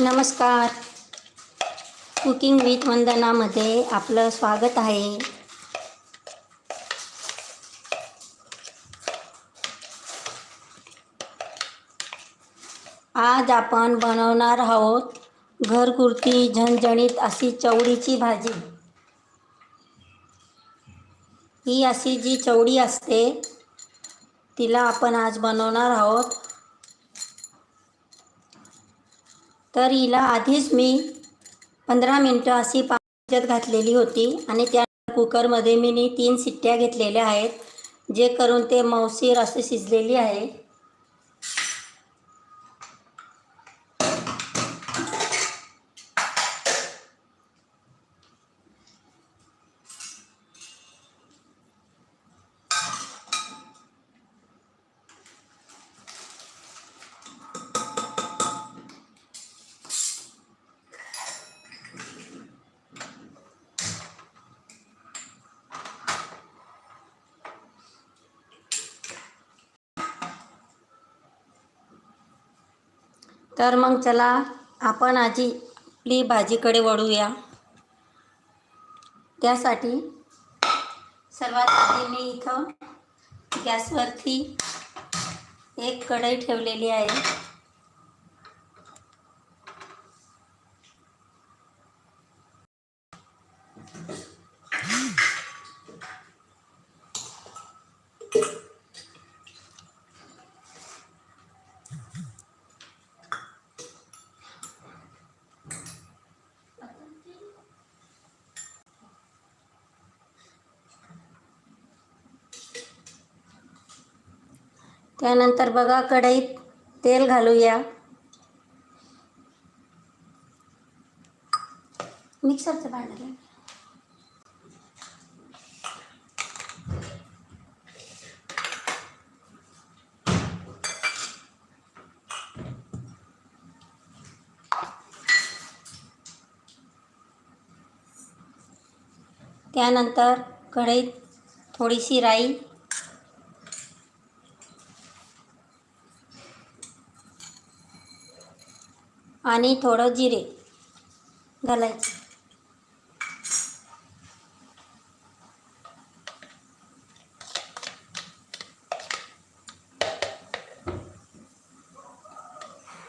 नमस्कार. Cooking with वंदनामध्ये आपलं स्वागत आहे. आज आपण बनवणार आहोत घरगुरती झणझणीत अशी चवळीची भाजी. ही अशी जी चवळी असते तिला आपण आज बनवणार आहोत तर हिला आधीच मी पंधरा मिनटं अशी पाण्यात घातलेली होती. आणि त्या कुकरमध्ये मी तीन शिट्ट्या घेतलेल्या आहेत जे करून ते मौसीर असे शिजलेली आहे. तर मग चला आपण आजी आपली भाजीकडे वळूया. त्यासाठी सर्वात आधी मी इथं गॅसवरती एक कढई ठेवलेली आहे. त्यानंतर बघा कढईत तेल घालूया. मिक्सरचं भांडं त्यानंतर कढईत थोडीशी राई आणि थोडं जिरे घालायचं.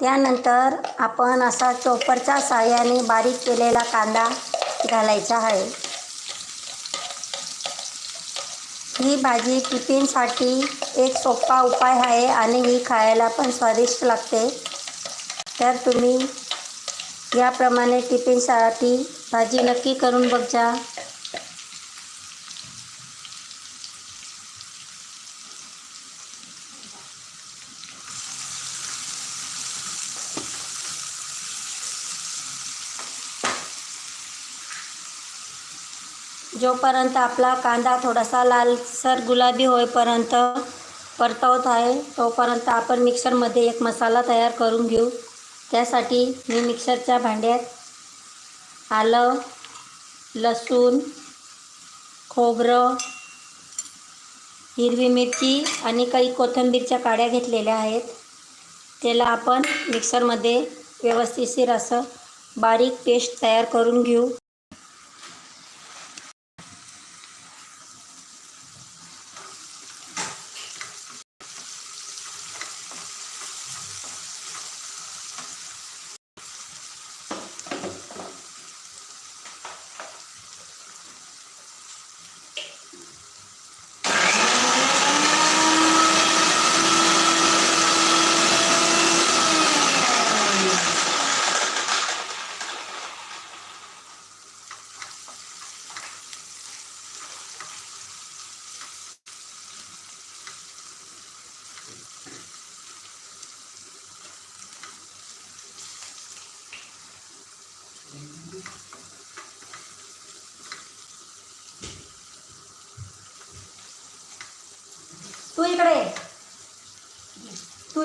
त्यानंतर आपण असा चोपरच्या साह्याने बारीक केलेला कांदा घालायचा आहे. ही भाजी टिफिनसाठी एक सोपा उपाय आहे आणि ही खायला पण स्वादिष्ट लागते. तर तुम्ही याप्रमाणे टिफिनसाठी भाजी नक्की करून बघजा. जोपर्यंत आपला कांदा थोडासा लालसर गुलाबी होईपर्यंत परतवत आहे तोपर्यंत आपण मिक्सरमध्ये एक मसाला तयार करून घेऊ. त्यासाठी मी मिक्सरच्या भांड्यात आलं लसूण खोबरं हिरवी मिरची आणि काही कोथिंबीरच्या काड्या घेतलेल्या आहेत. त्याला आपण मिक्सरमध्ये व्यवस्थितशीर असं बारीक पेस्ट तयार करून घेऊ.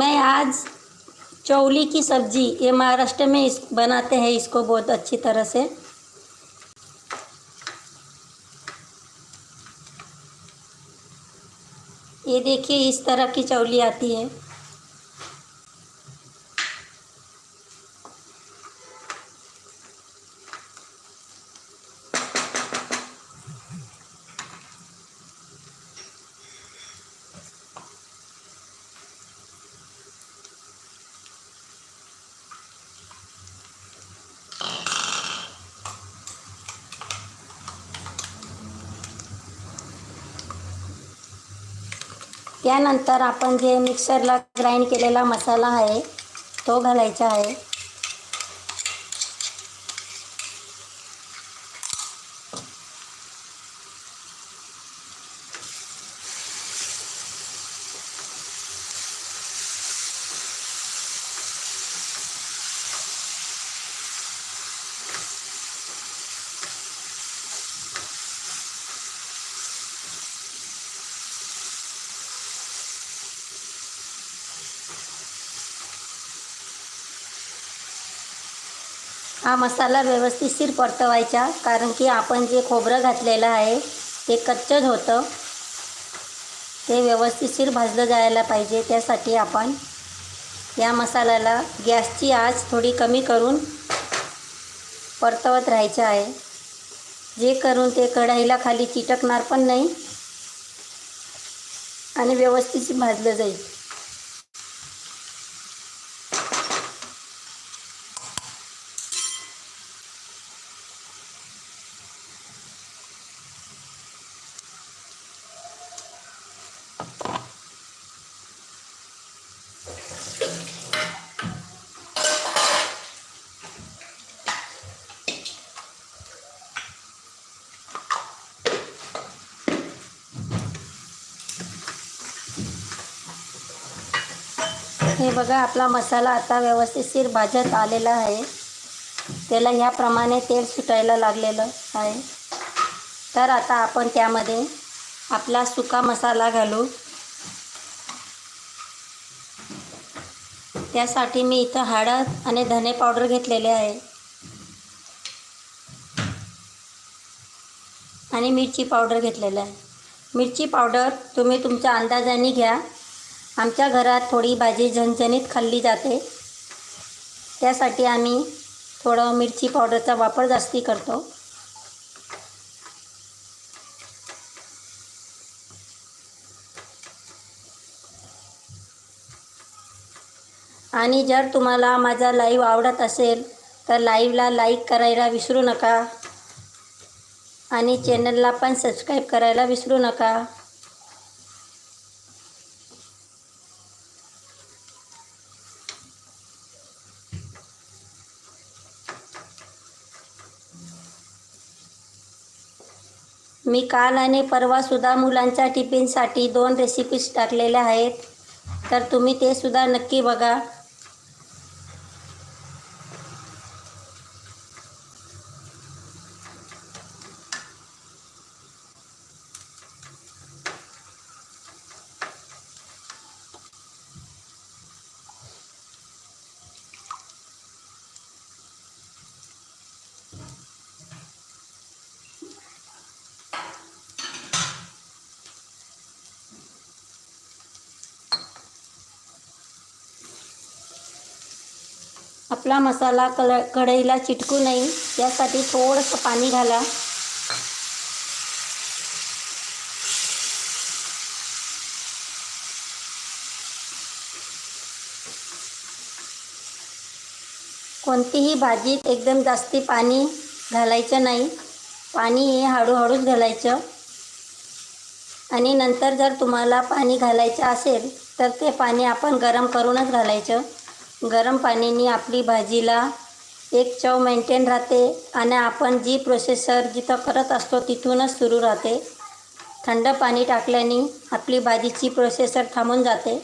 मैं आज चौली की सब्ज़ी ये महाराष्ट्र में इस बनाते हैं, इसको बहुत अच्छी तरह से। ये देखिए, इस तरह की चौली आती है। त्यानंतर आपण जे मिक्सरला ग्राइंड केलेला मसाला आहे तो घालायचा आहे. हा मसाला व्यवस्थितशीर परतवायचा कारण की आपण जे खोबरं घातलेलं आहे ते कच्चंच होतं. ते व्यवस्थितशीर भाजलं जायला पाहिजे त्यासाठी आपण या मसाल्याला गॅसची आच थोडी कमी करून परतवत राहायचं आहे. जे करून ते कढाईला खाली चिटकणार पण नाही आणि व्यवस्थित भाजलं जाईल. बघा आपला मसाला आता व्यवस्थितशीर भाजत आलेला आहे. त्याला ह्याप्रमाणे तेल सुटायला लागलेलं आहे. तर आता आपण त्यामध्ये आपला सुका मसाला घालू. त्यासाठी मी इथं हळद आणि धने पावडर घेतलेले आहे. आणि मिरची पावडर घेतलेलं आहे. मिरची पावडर तुम्ही तुमच्या अंदाजाने घ्या. आमच्या घरात थोडी भाजी झणझणीत खाल्ली जाते. त्यासाठी आम्ही थोडं मिरची पावडरचा वापर जास्ती करतो. आणि जर तुम्हाला माझा लाईव्ह आवडत असेल तर लाईव्हला लाईक करायला विसरू नका. आणि चॅनलला पण सबस्क्राईब करायला विसरू नका. मी काल आणि परवासुद्धा मुलांच्या टिफिनसाठी दोन रेसिपीज टाकलेल्या आहेत. तर तुम्ही ते सुद्धा नक्की बघा. आपला मसाला कल कढईला चिटकू नये. यासाठी थोडंसं पाणी घाला. कोणतीही भाजीत एकदम जास्ती पाणी घालायचं नाही. पाणी हे हळूहळूच घालायचं. आणि नंतर जर तुम्हाला पाणी घालायचं असेल तर ते पाणी आपण गरम करूनच घालायचं. गरम पाणीने आपली भाजीला एक चव मेंटेन राहते आणि आपण जी प्रोसेसर जिथं करत असतो तिथूनच सुरू राहते. थंड पाणी टाकल्याने आपली भाजीची प्रोसेसर थांबून जाते.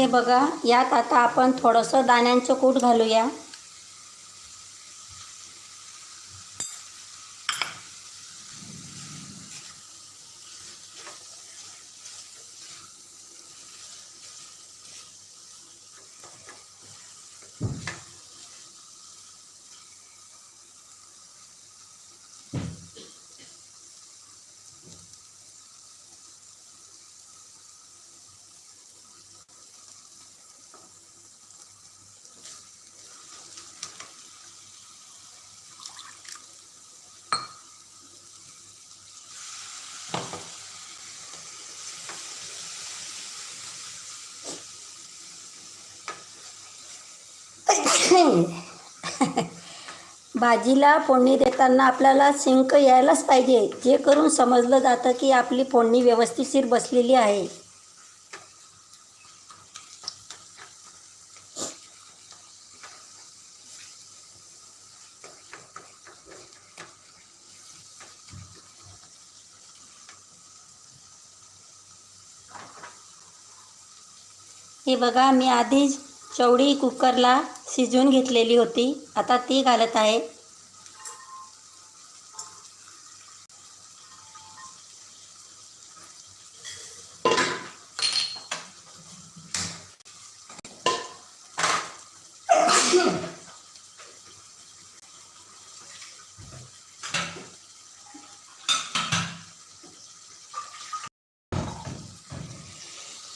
हे बघा यात आता आपण थोडंसं दाण्यांचं कूट घालूया. भाजीला फोडणी देताना आपल्याला शिंक यायलाच पाहिजे जे करून समजलं जातं की आपली फोडणी व्यवस्थितशीर बसलेली आहे. हे बघा मी आधीच चवळी कुकरला शिजवून घेतलेली होती. आता ती घालत आहे.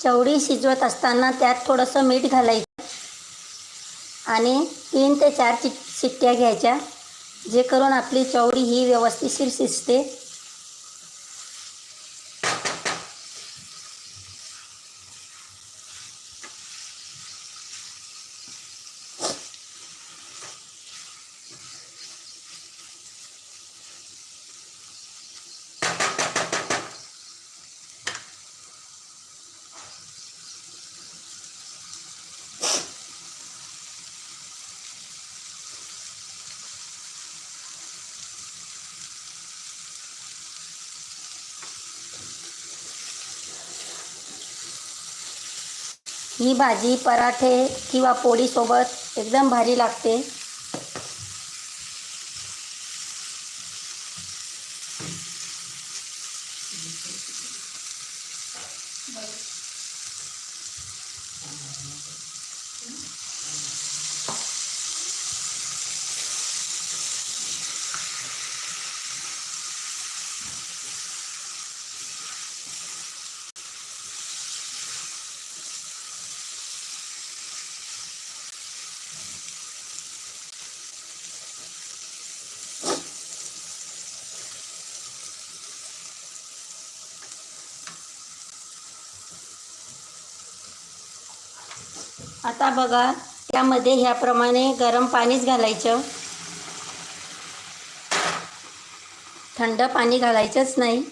चवळी शिजवत असताना त्यात थोडंसं मीठ घालायचं. आणि तीन ते चार चिट शिट्ट्या घ्यायच्या जे करून आपली चवडी ही व्यवस्थिशीर शिजते ही भाजी पराठे किंवा पोळीसोबत एकदम भारी लागते. आता बघा त्यामध्ये ह्याप्रमाणे गरम पाणीच घालायचं. थंड पाणी घालायचंच नाही.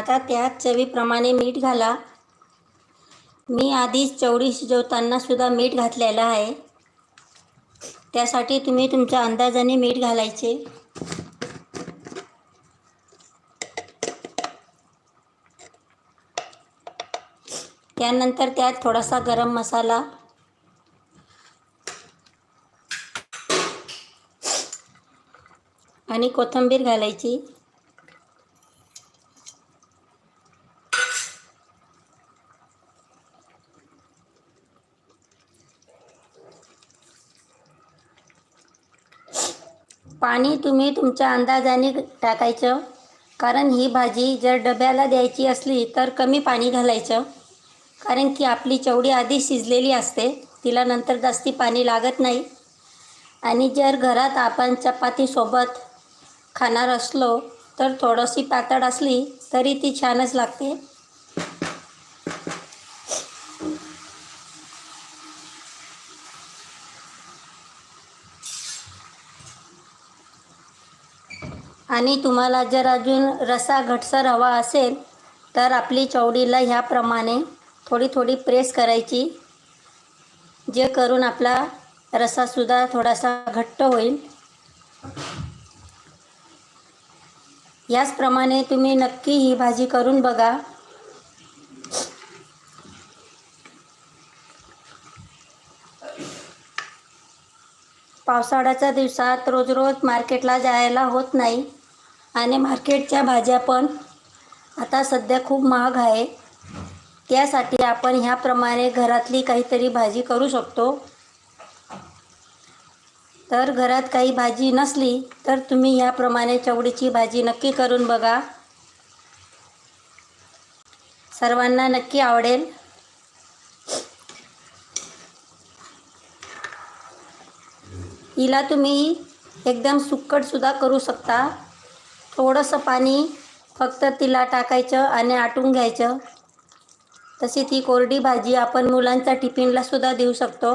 आता त्यात चवीप्रमाणे मीठ घाला. मी आधीच चवळी शिजवताना सुद्धा मीठ घातलेलं आहे. त्यासाठी तुम्ही तुमच्या अंदाजाने मीठ घालायचे. त्यानंतर त्यात थोडासा गरम मसाला. आणि कोथिंबीर घालायची. पाणी तुम्ही तुमच्या अंदाजाने टाकायचं. कारण ही भाजी जर डब्याला द्यायची असली तर कमी पाणी घालायचं. कारण की आपली चवडी आधी शिजलेली असते तिला नंतर जास्ती पाणी लागत नाही. आणि जर घरात आपण चपातीसोबत खाणार असलो तर थोडीशी पातळ असली तरी ती छानच लागते. आणि तुम्हाला जर अजून रसा घटसर हवा असेल तर आपली चवडीला ह्याप्रमाणे थोडी थोडी प्रेस करायची जे करून आपला रसासुद्धा थोडासा घट्ट होईल. याचप्रमाणे तुम्ही नक्की ही भाजी करून बघा. पावसाळ्याच्या दिवसात रोज रोज मार्केटला जायला होत नाही. आणि मार्केटच्या भाज्या पण आता सध्या खूप महाग आहे. त्यासाठी आपण ह्याप्रमाणे घरातली काहीतरी भाजी करू शकतो. तर घरात काही भाजी नसली तर तुम्ही ह्याप्रमाणे चवडीची भाजी नक्की करून बघा. सर्वांना नक्की आवडेल. हिला तुम्ही एकदम सुक्कटसुद्धा करू शकता. थोडंसं पाणी फक्त तिला टाकायचं आणि आटून घ्यायचं. तशी ती कोरडी भाजी आपण मुलांच्या टिफिनला सुद्धा देऊ शकतो.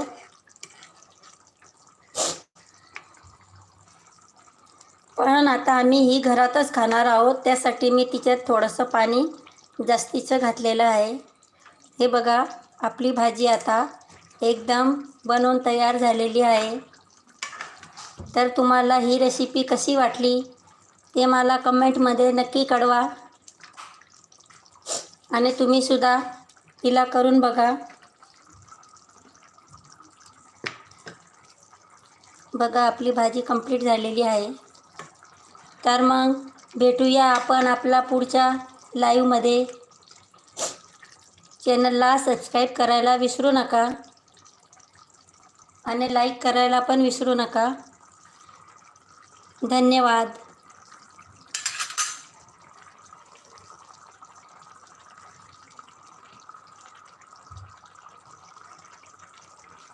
पण आता आम्ही ही घरातच खाणार आहोत त्यासाठी मी तिच्यात थोडंसं पाणी जास्तीचं घातलेलं आहे. हे बघा आपली भाजी आता एकदम बनवून तयार झालेली आहे. तर तुम्हाला ही रेसिपी कशी वाटली? ते मला कमेंटमध्ये नक्की कळवा. आणि तुम्हीसुद्धा तिला करून बघा. बघा आपली भाजी कंप्लीट झालेली आहे. तर मग भेटूया आपण आपला पुढच्या लाईव्हमध्ये चॅनलला सबस्क्राईब करायला विसरू नका. आणि लाईक करायला पण विसरू नका. धन्यवाद.